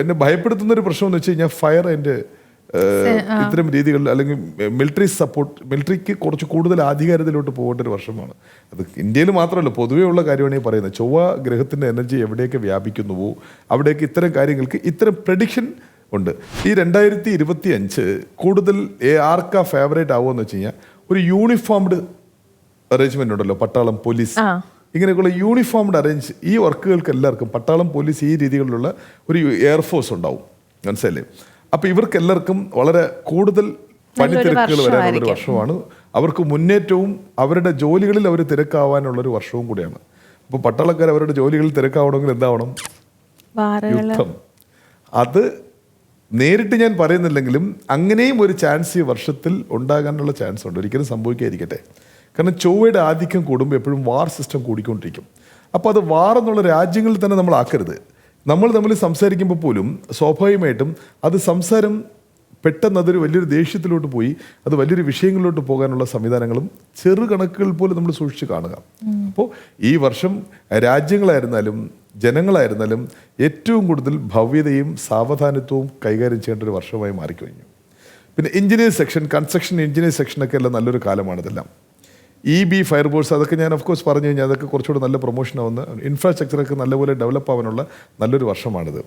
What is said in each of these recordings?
എന്നെ ഭയപ്പെടുത്തുന്ന ഒരു പ്രശ്നം എന്ന് വെച്ച് കഴിഞ്ഞാൽ ഫയർ എന്റെ ഇത്തരം രീതികളിൽ അല്ലെങ്കിൽ മിലിറ്ററി സപ്പോർട്ട് മിലിറ്ററിക്ക് കുറച്ച് കൂടുതൽ ആധികാരത്തിലോട്ട് പോകേണ്ട ഒരു വർഷമാണ്. അത് ഇന്ത്യയിൽ മാത്രമല്ല പൊതുവേ ഉള്ള കാര്യമാണ് ഈ പറയുന്നത്. ചൊവ്വ ഗ്രഹത്തിന്റെ എനർജി എവിടെയൊക്കെ വ്യാപിക്കുന്നുവോ അവിടെയൊക്കെ ഇത്തരം കാര്യങ്ങൾക്ക് ഇത്തരം പ്രഡിക്ഷൻ ഉണ്ട്. ഈ രണ്ടായിരത്തി ഇരുപത്തി അഞ്ച് കൂടുതൽ ആർക്കാ ഫേവറേറ്റ് ആവുമെന്ന് വെച്ച് കഴിഞ്ഞാൽ ഒരു യൂണിഫോംഡ് അറേഞ്ച്മെന്റ് ഉണ്ടല്ലോ പട്ടാളം പോലീസ്. ഇങ്ങനെയൊക്കെയുള്ള യൂണിഫോംഡ് അറേഞ്ച് ഈ വർക്കുകൾക്ക് എല്ലാവർക്കും പട്ടാളം പോലീസ് ഈ രീതികളിലുള്ള ഒരു എയർഫോഴ്സ് ഉണ്ടാവും. മനസ്സിലല്ലേ അപ്പോൾ ഇവർക്കെല്ലാവർക്കും വളരെ കൂടുതൽ പണിത്തിരക്കുകൾ വരാനുള്ള ഒരു വർഷമാണ്. അവർക്ക് മുന്നേറ്റവും അവരുടെ ജോലികളിൽ അവർ തിരക്കാവാനുള്ള ഒരു വർഷവും കൂടിയാണ്. അപ്പോൾ പട്ടാളക്കാർ അവരുടെ ജോലികളിൽ തിരക്കാവണമെങ്കിൽ എന്താവണം? യുദ്ധം. അത് നേരിട്ട് ഞാൻ പറയുന്നില്ലെങ്കിലും അങ്ങനെയും ഒരു ചാൻസ് ഈ വർഷത്തിൽ ഉണ്ടാകാനുള്ള ചാൻസ് ഉണ്ട്. ഒരിക്കലും സംഭവിക്കാതിരിക്കട്ടെ. കാരണം ചൊവ്വയുടെ ആധിക്യം കൂടുമ്പോൾ എപ്പോഴും വാർ സിസ്റ്റം കൂടിക്കൊണ്ടിരിക്കും. അപ്പോൾ അത് വാർ എന്നുള്ള രാജ്യങ്ങളിൽ തന്നെ നമ്മൾ ആക്കരുത്. നമ്മൾ തമ്മിൽ സംസാരിക്കുമ്പോൾ പോലും സ്വാഭാവികമായിട്ടും അത് സംസാരം പെട്ടെന്ന് അതൊരു വലിയൊരു ദേഷ്യത്തിലോട്ട് പോയി അത് വലിയൊരു വിഷയങ്ങളിലോട്ട് പോകാനുള്ള സംവിധാനങ്ങളും ചെറു കണക്കുകൾ പോലും നമ്മൾ സൂക്ഷിച്ച് കാണുക. അപ്പോൾ ഈ വർഷം രാജ്യങ്ങളായിരുന്നാലും ജനങ്ങളായിരുന്നാലും ഏറ്റവും കൂടുതൽ ഭവ്യതയും സാവധാനത്വവും കൈകാര്യം ചെയ്യേണ്ട ഒരു വർഷമായി മാറിക്കഴിഞ്ഞു. പിന്നെ എഞ്ചിനീയർ സെക്ഷൻ കൺസ്ട്രക്ഷൻ എഞ്ചിനീയർ സെക്ഷനൊക്കെ എല്ലാം നല്ലൊരു കാലമാണ് ഇതെല്ലാം ഇ ബി ഫയർ ഫോഴ്സ് അതൊക്കെ ഞാൻ ഓഫ് കോഴ്സ് പറഞ്ഞു കഴിഞ്ഞാൽ അതൊക്കെ കുറച്ചുകൂടെ നല്ല പ്രൊമോഷൻ ആവുന്ന ഇൻഫ്രാസ്ട്രക്ചറൊക്കെ നല്ലപോലെ ഡെവലപ്പ് ആവാനുള്ള നല്ലൊരു വർഷമാണിത്.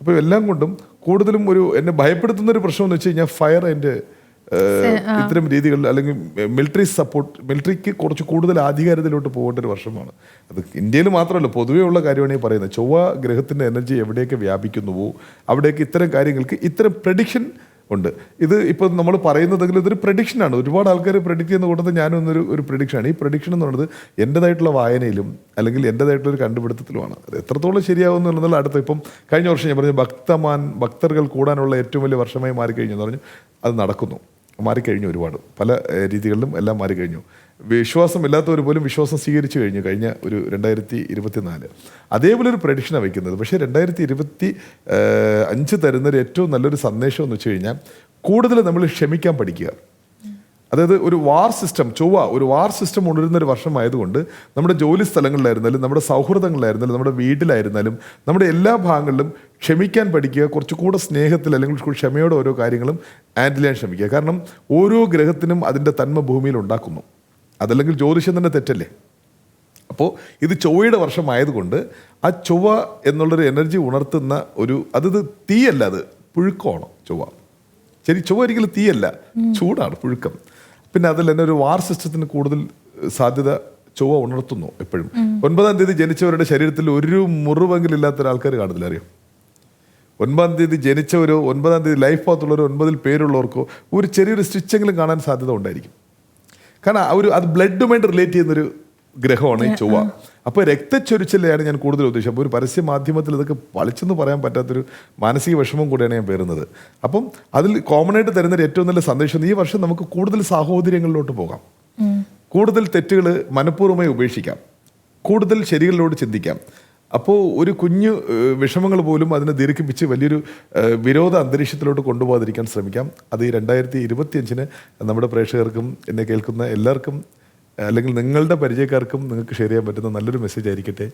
അപ്പോൾ എല്ലാം കൊണ്ടും കൂടുതലും ഒരു എന്നെ ഭയപ്പെടുത്തുന്ന ഒരു പ്രശ്നം എന്ന് വെച്ച് കഴിഞ്ഞാൽ ഫയർ എന്റെ ഇത്തരം രീതികളിൽ അല്ലെങ്കിൽ മിലിറ്ററി സപ്പോർട്ട് മിലിറ്ററിക്ക് കുറച്ച് കൂടുതൽ ആധികാരത്തിലോട്ട് പോകേണ്ട ഒരു വർഷമാണ്. അത് ഇന്ത്യയിൽ മാത്രമല്ല പൊതുവേ ഉള്ള കാര്യമാണ് ഈ പറയുന്നത്. ചൊവ്വ ഗ്രഹത്തിന്റെ എനർജി എവിടെയൊക്കെ വ്യാപിക്കുന്നുവോ അവിടെയൊക്കെ ഇത്തരം കാര്യങ്ങൾക്ക് ഇത്തരം പ്രഡിക്ഷൻ ഉണ്ട്. ഇത് ഇപ്പം നമ്മൾ പറയുന്നതെങ്കിൽ ഇതൊരു പ്രഡിക്ഷനാണ് ഒരുപാട് ആൾക്കാർ പ്രഡിക്റ്റ് ചെയ്യുന്ന കൂട്ടത്തിൽ ഞാനൊന്നൊരു ഒരു പ്രഡിക്ഷനാണ് ഈ പ്രഡിക്ഷൻ എന്ന് പറയുന്നത് എന്റെതായിട്ടുള്ള വായനയിലും അല്ലെങ്കിൽ എന്റെതായിട്ടുള്ള ഒരു കണ്ടുപിടുത്തത്തിലുമാണ്. അത് എത്രത്തോളം ശരിയാവും എന്നുള്ളതിൽ അടുത്ത ഇപ്പം കഴിഞ്ഞ വർഷം ഞാൻ പറഞ്ഞു ഭക്തമാൻ ഭക്തർകൾ കൂടാനുള്ള ഏറ്റവും വലിയ വർഷമായി മാറിക്കഴിഞ്ഞു എന്ന് പറഞ്ഞു. അത് നടക്കുന്നു. മാറിക്കഴിഞ്ഞു ഒരുപാട്. പല രീതികളിലും എല്ലാം മാറിക്കഴിഞ്ഞു. വിശ്വാസമില്ലാത്തവർ പോലും വിശ്വാസം സ്വീകരിച്ചു കഴിഞ്ഞു കഴിഞ്ഞ ഒരു രണ്ടായിരത്തി ഇരുപത്തിനാല് അതേപോലെ ഒരു പ്രഡിക്ഷനാണ് വയ്ക്കുന്നത് പക്ഷേ രണ്ടായിരത്തി ഇരുപത്തി അഞ്ച് തരുന്നൊരു ഏറ്റവും നല്ലൊരു സന്ദേശം എന്ന് വെച്ച് കഴിഞ്ഞാൽ കൂടുതൽ നമ്മൾ ക്ഷമിക്കാൻ പഠിക്കുക. അതായത് ഒരു വാർ സിസ്റ്റം ചൊവ്വ ഒരു വാർ സിസ്റ്റം ഉണരുന്ന ഒരു വർഷമായതുകൊണ്ട് നമ്മുടെ ജോലി സ്ഥലങ്ങളിലായിരുന്നാലും നമ്മുടെ സൗഹൃദങ്ങളിലായിരുന്നാലും നമ്മുടെ വീട്ടിലായിരുന്നാലും നമ്മുടെ എല്ലാ ഭാഗങ്ങളിലും ക്ഷമിക്കാൻ പഠിക്കുക കുറച്ചുകൂടെ സ്നേഹത്തിൽ അല്ലെങ്കിൽ ക്ഷമയോടെ ഓരോ കാര്യങ്ങളും ഹാൻഡിൽ ചെയ്യാൻ ശ്രമിക്കുക കാരണം ഓരോ ഗ്രഹത്തിനും അതിന്റെ തന്മ ഭൂമിയിൽ ഉണ്ടാക്കുന്നു. അതല്ലെങ്കിൽ ജ്യോതിഷം തന്നെ തെറ്റല്ലേ? അപ്പോൾ ഇത് ചൊവ്വയുടെ വർഷമായതുകൊണ്ട് ആ ചൊവ്വ എന്നുള്ളൊരു എനർജി ഉണർത്തുന്ന ഒരു അതത് തീയല്ല അത് പുഴുക്കമാണ് ചൊവ്വ. ശരി ചൊവ്വ ഒരിക്കലും തീയല്ല ചൂടാണ് പുഴുക്കം. പിന്നെ അതിൽ തന്നെ ഒരു വാർ സിസ്റ്റത്തിന് കൂടുതൽ സാധ്യത ചൊവ്വ ഉണർത്തുന്നു എപ്പോഴും. ഒൻപതാം തീയതി ജനിച്ചവരുടെ ശരീരത്തിൽ ഒരു മുറിവെങ്കിലും ഇല്ലാത്ത ഒരാൾക്കാർ കാണത്തില്ല അറിയോ? ഒൻപതാം തീയതി ജനിച്ചവരോ ഒൻപതാം തീയതി ലൈഫ് പാത്തുള്ളവരോ ഒൻപതിൽ പേരുള്ളവർക്കോ ഒരു ചെറിയൊരു സ്റ്റിച്ചെങ്കിലും കാണാൻ സാധ്യത ഉണ്ടായിരിക്കും. കാരണം ഒരു അത് ബ്ലഡുമായിട്ട് റിലേറ്റ് ചെയ്യുന്നൊരു ഗ്രഹമാണ് ഈ ചൊവ്വ. അപ്പോൾ രക്തച്ചൊരിച്ചിലാണ് ഞാൻ കൂടുതൽ ഉദ്ദേശിച്ചത്. അപ്പോൾ ഒരു പരസ്യ മാധ്യമത്തിൽ ഇതൊക്കെ വളിച്ചെന്ന് പറയാൻ പറ്റാത്തൊരു മാനസിക വിഷമം കൂടിയാണ് ഞാൻ പേരുന്നത് അപ്പം അതിൽ കോമൺ ആയിട്ട് തരുന്നൊരു ഏറ്റവും നല്ല സന്ദേശം ഈ വർഷം നമുക്ക് കൂടുതൽ സാഹോദര്യങ്ങളിലോട്ട് പോകാം. കൂടുതൽ തെറ്റുകൾ മനഃപൂർവമായി ഉപേക്ഷിക്കാം. കൂടുതൽ ശരികളിലോട്ട് ചിന്തിക്കാം. അപ്പോൾ ഒരു കുഞ്ഞു വിഷമങ്ങൾ പോലും അതിനെ ദീർഘിപ്പിച്ച് വലിയൊരു വിരോധ അന്തരീക്ഷത്തിലോട്ട് കൊണ്ടുപോകാതിരിക്കാൻ ശ്രമിക്കാം. അത് ഈ രണ്ടായിരത്തി ഇരുപത്തിയഞ്ചിന് നമ്മുടെ പ്രേക്ഷകർക്കും എന്നെ കേൾക്കുന്ന എല്ലാവർക്കും അല്ലെങ്കിൽ നിങ്ങളുടെ പരിചയക്കാർക്കും നിങ്ങൾക്ക് ഷെയർ ചെയ്യാൻ പറ്റുന്ന നല്ലൊരു മെസ്സേജ് ആയിരിക്കട്ടെ.